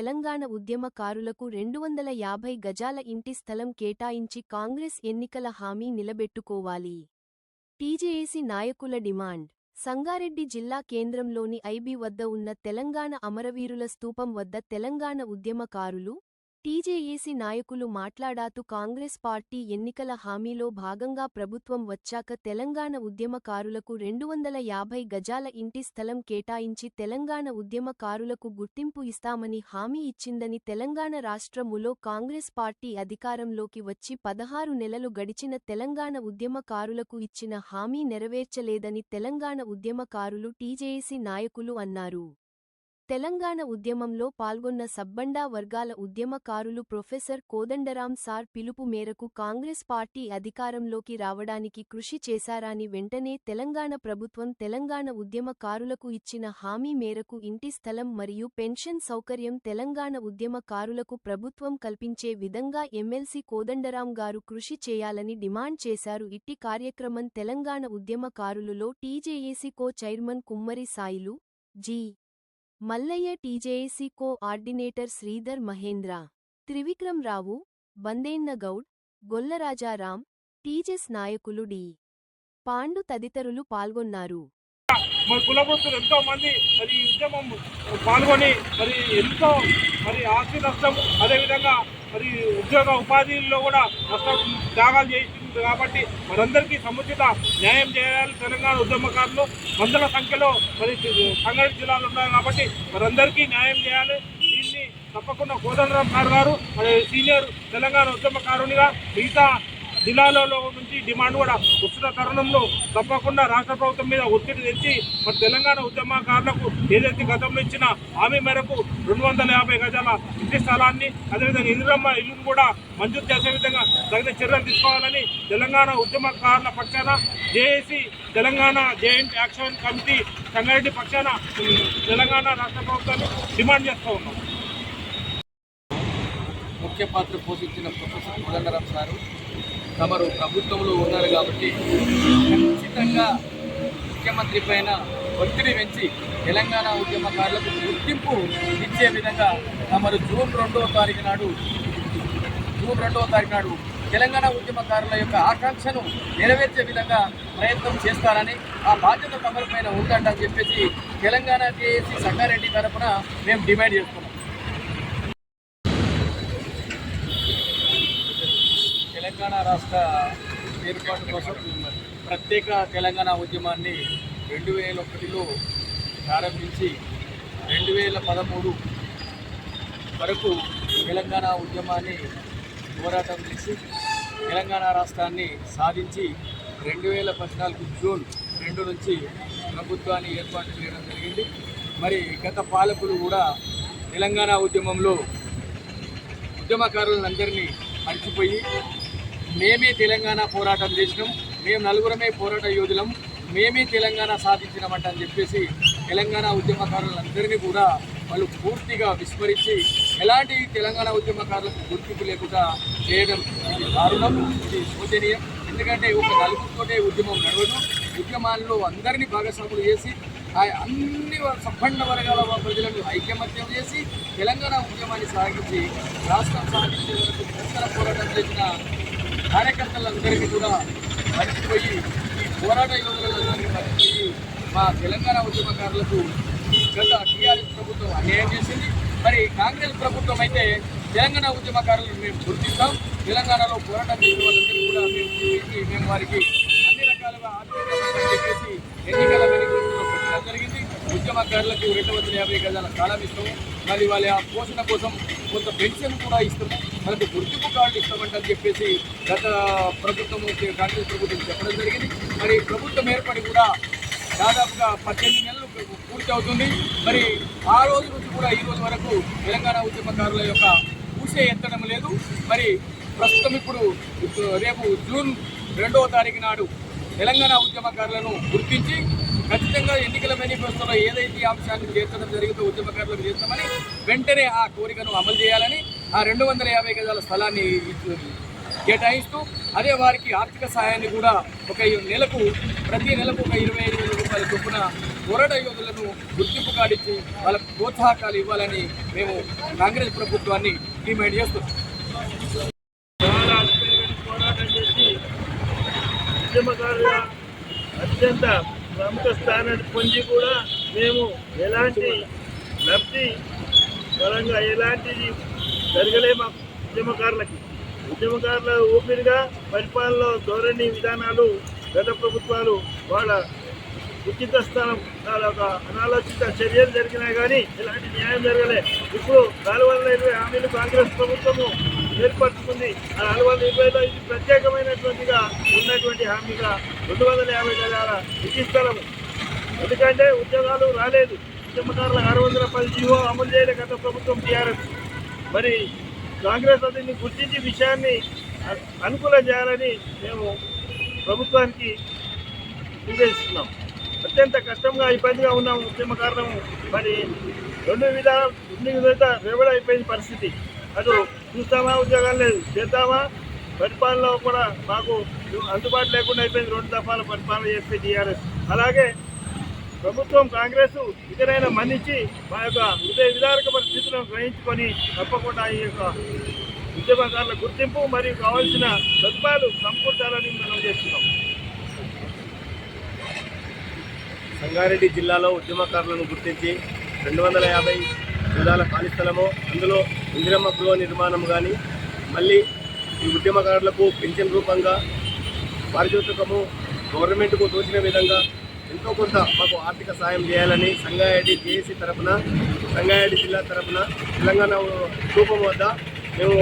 తెలంగాణ ఉద్యమకారులకు రెండు వందల యాభై గజాల ఇంటి స్థలం కేటాయించి కాంగ్రెస్ ఎన్నికల హామీ నిలబెట్టుకోవాలి. టీజేఏసీ నాయకుల డిమాండ్. సంగారెడ్డి జిల్లా కేంద్రంలోని ఐబీ వద్ద ఉన్న తెలంగాణ అమరవీరుల స్తూపం వద్ద తెలంగాణ ఉద్యమకారులు టీజేఏసీ నాయకులు మాట్లాడాతూ కాంగ్రెస్ పార్టీ ఎన్నికల హామీలో భాగంగా ప్రభుత్వం వచ్చాక తెలంగాణ ఉద్యమకారులకు రెండు వందల యాభై గజాల ఇంటి స్థలం కేటాయించి తెలంగాణ ఉద్యమకారులకు గుర్తింపు ఇస్తామని హామీ ఇచ్చిందని తెలంగాణ రాష్ట్రములో కాంగ్రెస్ పార్టీ అధికారంలోకి వచ్చి పదహారు నెలలు గడిచిన తెలంగాణ ఉద్యమకారులకు ఇచ్చిన హామీ నెరవేర్చలేదని తెలంగాణ ఉద్యమకారులు టీజేఏసీ నాయకులు అన్నారు. తెలంగాణ ఉద్యమంలో పాల్గొన్న సబ్బండా వర్గాల ఉద్యమకారులు ప్రొఫెసర్ కోదండరాం సార్ పిలుపు మేరకు కాంగ్రెస్ పార్టీ అధికారంలోకి రావడానికి కృషి చేశారని వెంటనే తెలంగాణ ప్రభుత్వం తెలంగాణ ఉద్యమకారులకు ఇచ్చిన హామీ మేరకు ఇంటి స్థలం మరియు పెన్షన్ సౌకర్యం తెలంగాణ ఉద్యమకారులకు ప్రభుత్వం కల్పించే విధంగా ఎమ్మెల్సీ కోదండరాం గారు కృషి చేయాలని డిమాండ్ చేశారు. ఇట్టి కార్యక్రమం Telangana ఉద్యమకారులులో TJAC co chairman Kummari Sailu G. Mallaiah TJAC coordinator Sridhar Mahendra Trivikram Rao Bandennagoud Gollarajaram TJS నాయకులు డి. పాండు తదితరులు పాల్గొన్నారు. మరి కులవృత్తులు ఎంతో మంది మరి ఈ ఉద్యమం పాల్గొని మరి ఎంతో మరి ఆస్తి నష్టం అదేవిధంగా మరి ఉద్యోగ ఉపాధిలో కూడా నష్టం త్యాగాలు చేసింది కాబట్టి మనందరికీ సముచిత న్యాయం చేయాలి తెలంగాణ ఉద్యమకారులు. వందల సంఖ్యలో మరి సంగారెడ్డి జిల్లాలో ఉన్నాయి కాబట్టి మనందరికీ న్యాయం చేయాలి. దీన్ని తప్పకుండా కోదండరాం సార్ గారు మరి సీనియర్ తెలంగాణ ఉద్యమకారునిగా మిగతా జిల్లాలలో నుంచి డిమాండ్ కూడా వస్తున్న తరుణంలో తప్పకుండా రాష్ట్ర ప్రభుత్వం మీద ఒత్తిడి తెచ్చి మరి తెలంగాణ ఉద్యమకారులకు ఏదైతే గతంలో ఇచ్చిన హామీ మేరకు రెండు వందల యాభై గజాల ఇంటి స్థలాన్ని అదేవిధంగా ఇందిరమ్మ ఇల్లును కూడా మంజూరు చేసే విధంగా తగిన చర్యలు తీసుకోవాలని తెలంగాణ ఉద్యమకారుల పక్షాన JAC Telangana joint action committee Sangareddy పక్షాన తెలంగాణ రాష్ట్ర ప్రభుత్వాన్ని డిమాండ్ చేస్తూ ఉన్నాం. ముఖ్య పాత్ర పోషించిన ప్రొఫెసర్ కోదండరాం సారు తమరు ప్రభుత్వంలో ఉన్నారు కాబట్టి ఖచ్చితంగా ముఖ్యమంత్రి పైన ఒత్తిడి పెంచి తెలంగాణ ఉద్యమకారులకు గుర్తింపు ఇచ్చే విధంగా తమరు జూన్ రెండవ తారీఖు నాడు జూన్ రెండవ తారీఖు నాడు తెలంగాణ ఉద్యమకారుల యొక్క ఆకాంక్షను నెరవేర్చే విధంగా ప్రయత్నం చేస్తారని ఆ బాధ్యత తమరిపైన ఉందంటని చెప్పేసి తెలంగాణ జేఏసీ సంగారెడ్డి తరఫున మేము డిమాండ్ చేస్తున్నాం. రాష్ట్ర ఏర్పాటు కోసం ప్రత్యేక తెలంగాణ ఉద్యమాన్ని రెండు వేల ఒకటిలో ప్రారంభించి రెండు వేల పదమూడు వరకు తెలంగాణ ఉద్యమాన్ని పోరాటం చేసి తెలంగాణ రాష్ట్రాన్ని సాధించి రెండు వేల పద్నాలుగు జూన్ రెండు నుంచి ప్రభుత్వాన్ని ఏర్పాటు చేయడం జరిగింది. మరి గత పాలకులు కూడా తెలంగాణ ఉద్యమంలో ఉద్యమకారులందరినీ మర్చిపోయి మేమే తెలంగాణ పోరాటం చేసినాం. మేము నలుగురమే పోరాట యోధులం. మేమే తెలంగాణ సాధించినామంట అని చెప్పేసి తెలంగాణ ఉద్యమకారులందరినీ కూడా వాళ్ళు పూర్తిగా విస్మరించి ఎలాంటి తెలంగాణ ఉద్యమకారులకు గుర్తింపు లేకుండా చేయడం ఇది దారుణం ఇది శోచనీయం. ఎందుకంటే ఒక నలుగురితోటే ఉద్యమం నడవదు. ఉద్యమాల్లో అందరినీ భాగస్వాములు చేసి అన్ని సంపన్న వర్గాల ప్రజలను ఐకమత్యం చేసి తెలంగాణ ఉద్యమాన్ని సాగించి రాష్ట్రం సాధించే వరకు నిరంతర పోరాటం చేసిన కార్యకర్తలందరికీ కూడా మర్చిపోయి ఈ పోరాట యోధులందరినీ మర్చిపోయి మా తెలంగాణ ఉద్యమకారులకు గత టీఆర్ఎస్ ప్రభుత్వం అన్యాయం చేసింది. మరి కాంగ్రెస్ ప్రభుత్వం అయితే తెలంగాణ ఉద్యమకారులను మేము గుర్తిస్తాం. తెలంగాణలో పోరాటం చేసిన కూడా మేము గుర్తించి మేము వారికి అన్ని రకాలుగా ఆర్థిక చెప్పేసి ఎన్నికల వెనుక ఉద్యమకారులకు రెండు వందల యాభై గజాల స్థలం ఇస్తాము. మరి వాళ్ళ పోషణ కోసం కొంత పెన్షన్ కూడా ఇస్తాము. వాళ్ళకి గుర్తింపు కార్డు ఇస్తామంటని చెప్పేసి గత ప్రభుత్వం కాంగ్రెస్ ప్రభుత్వం చెప్పడం జరిగింది. మరి ప్రభుత్వం ఏర్పడి కూడా దాదాపుగా పద్దెనిమిది నెలలు పూర్తి అవుతుంది. మరి ఆ రోజు నుంచి కూడా ఈ రోజు వరకు తెలంగాణ ఉద్యమకారుల యొక్క ఊసే ఎత్తడం లేదు. మరి ప్రస్తుతం ఇప్పుడు రేపు జూన్ రెండవ తారీఖు నాడు తెలంగాణ ఉద్యమకారులను గుర్తించి ఖచ్చితంగా ఎన్నికల మేనిఫెస్టోలో ఏదైతే అంశాన్ని చేర్చడం జరిగిందో ఉద్యమకారులకు చేస్తామని వెంటనే ఆ కోరికను అమలు చేయాలని ఆ రెండు వందల యాభై గజాల స్థలాన్ని కేటాయిస్తూ అదే వారికి ఆర్థిక సహాయాన్ని కూడా ఒక నెలకు ప్రతి నెలకు ఒక ఇరవై ఐదు వేల రూపాయల చొప్పున పోరాట యోధులను గుర్తింపు కాడిచ్చి వాళ్ళకు ప్రోత్సాహకాలు ఇవ్వాలని మేము కాంగ్రెస్ ప్రభుత్వాన్ని డిమాండ్ చేస్తున్నాం. చాలా పోరాటం చేసి అత్యంత స్థానాన్ని పొంది కూడా మేము ఎలాంటి లబ్ధి పరంగా ఎలాంటిది జరగలే మా ఉద్యమకారులకి. ఉద్యమకారుల ఊపిరిగా పరిపాలనలో ధోరణి విధానాలు గత ప్రభుత్వాలు వాళ్ళ ఉచిత స్థానం ఒక అనాలోచిత చర్యలు జరిగినాయి కానీ ఎలాంటి న్యాయం జరగలే. ఇప్పుడు నాలుగు వందల ఇరవై హామీలు కాంగ్రెస్ ప్రభుత్వము ఏర్పరచుకుంది. ఆ నాలుగు వందల ఇరవైలో ఇది ప్రత్యేకమైనటువంటిగా ఉన్నటువంటి హామీగా రెండు వందల యాభై గజాల ఇంటి ఎందుకంటే ఉద్యోగాలు రాలేదు. ఉద్యమకారులకు ఆరు వందల పది జీవో అమలు చేయలే గత ప్రభుత్వం టీఆర్ఎస్. మరి కాంగ్రెస్ అతన్ని గుర్తించి విషయాన్ని అనుకూలం చేయాలని మేము ప్రభుత్వానికి నిర్దేశిస్తున్నాం. అత్యంత కష్టంగా ఇబ్బందిగా ఉన్న ఉద్యమ కారణం మరి రెండు విధాలు రెండు విధాల రెవడ అయిపోయిన పరిస్థితి. అటు చూస్తామా ఉద్యోగాలు లేదు చేద్దామా? పరిపాలనలో కూడా మాకు అందుబాటు లేకుండా అయిపోయింది. రెండు దఫాల పరిపాలన చేస్తే టీఆర్ఎస్. అలాగే ప్రభుత్వం కాంగ్రెస్ ఇకనైనా మన్నించి మా యొక్క హృదయ విధారక పరిస్థితులను గ్రహించుకొని తప్పకుండా ఈ యొక్క ఉద్యమకారుల గుర్తింపు మరియు కావాల్సిన సదుపాయాలు సమకూర్చాలని మనం చేస్తున్నాం. సంగారెడ్డి జిల్లాలో ఉద్యమకారులను గుర్తించి రెండు వందల యాభై గజాల ఖాళీ స్థలము అందులో ఇందిరమ్మ గృహ నిర్మాణం కానీ మళ్ళీ ఈ ఉద్యమకారులకు పెన్షన్ రూపంగా పారితోషికము గవర్నమెంట్కు తోచిన విధంగా ఎంతో కొంత మాకు ఆర్థిక సాయం చేయాలని సంగారెడ్డి జేఏసీ తరఫున సంగారెడ్డి జిల్లా తరఫున తెలంగాణ రూపం వద్ద మేము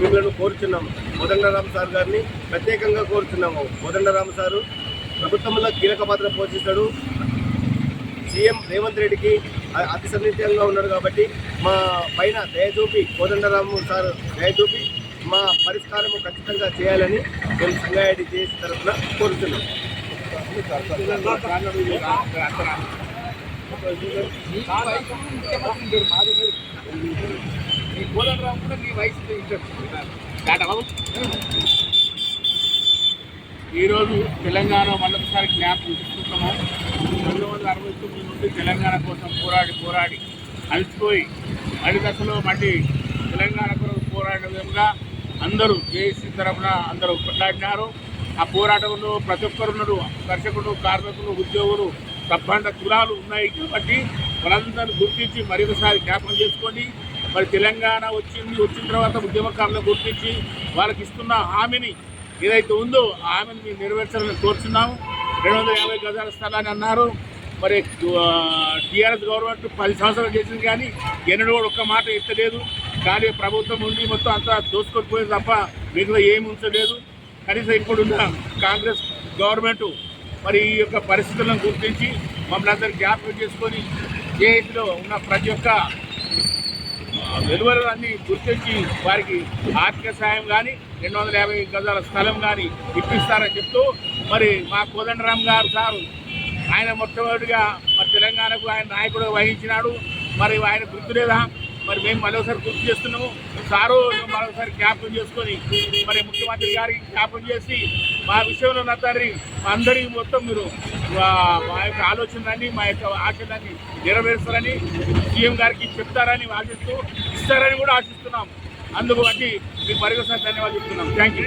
మిమ్మల్ని కోరుచున్నాము. కోదండరామ్ సార్ గారిని ప్రత్యేకంగా కోరుచున్నాము. కోదండరామ్ సారు ప్రభుత్వంలో కీలక పాత్ర పోషిస్తాడు. సీఎం రేవంత్ రెడ్డికి అతి సన్నిహితంగా ఉన్నాడు కాబట్టి మా పైన దయచూపి కోదండరాము సార్ దయచూపి మా పరిష్కారం ఖచ్చితంగా చేయాలని మేము సంగారెడ్డి చేసి తరఫున కోరుతున్నాం. మీ కూడా మీ వయసు ఈరోజు తెలంగాణ మళ్ళొకసారి జ్ఞాపకం తీసుకుంటాము పంతొమ్మిది వందల అరవై తొమ్మిది నుండి తెలంగాణ కోసం పోరాడి పోరాడి అలసిపోయి మడి దశలో మళ్ళీ తెలంగాణ కొరకు పోరాడే విధంగా అందరూ జేఏసీ తరఫున అందరూ కొట్లాడినారు. ఆ పోరాటంలో ప్రతి ఒక్కరున్నారు కర్షకులు కార్మికులు ఉద్యోగులు సంబంధ కులాలు ఉన్నాయి కాబట్టి వాళ్ళందరూ గుర్తించి మరొకసారి జ్ఞాపకం చేసుకొని మరి తెలంగాణ వచ్చింది వచ్చిన తర్వాత ఉద్యమకారులను గుర్తించి వాళ్ళకి ఇస్తున్న హామీని ఏదైతే ఉందో ఆ హామీని మేము నెరవేర్చాలని కోరుతున్నాము రెండు వందల యాభై గజాల స్థలాన్ని అన్నారు. మరి టీఆర్ఎస్ గవర్నమెంట్ పది సంవత్సరాలు చేసింది కానీ ఎన్నడూ కూడా ఒక్క మాట ఎత్తలేదు. కానీ ప్రభుత్వం ఉంది మొత్తం అంతా దోసుకొని పోయింది తప్ప మిగతా ఏమి ఉంచలేదు. కనీసం ఇప్పుడున్న కాంగ్రెస్ గవర్నమెంట్ మరి ఈ యొక్క పరిస్థితులను గుర్తించి మమ్మల్ని అందరూ జ్ఞాపకం చేసుకొని జేఏసీలో ఉన్న ప్రతి ఒక్క విలువలన్నీ గుర్తించి వారికి ఆర్థిక సాయం కానీ రెండు వందల యాభై గజాల స్థలం కానీ ఇప్పిస్తారని చెప్తూ మరి మా కోదండరామ్ గారు సారు ఆయన మొట్టమొదటిగా మరి తెలంగాణకు ఆయన నాయకుడు వహించినాడు. మరి ఆయన గుర్తు లేదా మరి మేము మరొకసారి గుర్తు చేస్తున్నాము. సారు మరొకసారి జ్ఞాపకం చేసుకొని మరి ముఖ్యమంత్రి గారికి జ్ఞాపకం చేసి మా విషయంలో ఉన్న తండ్రి మా అందరికీ మొత్తం మీరు ఆ, మా యొక్క ఆలోచనలన్నీ మా యొక్క ఆశలన్నీ నెరవేరుస్తారని సీఎం గారికి చెప్తారని ఆశిస్తూ ఇస్తారని కూడా ఆశిస్తున్నాం. అందుకు బట్టి మీకు మరొకసారి ధన్యవాదాలు చెప్తున్నాం. Thank you